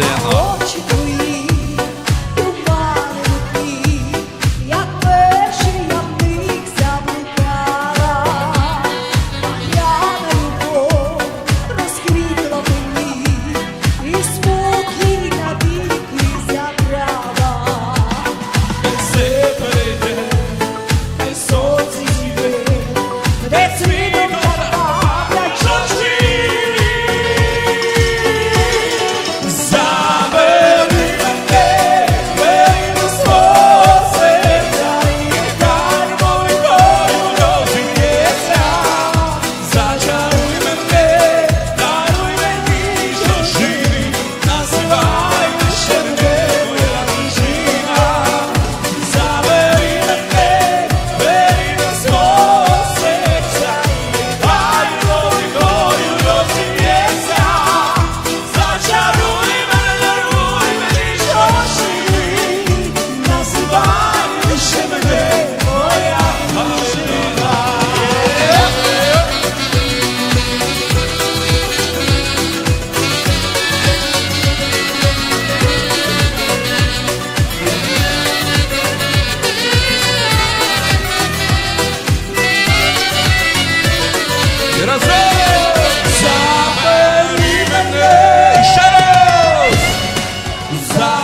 людина. That's me. Inside.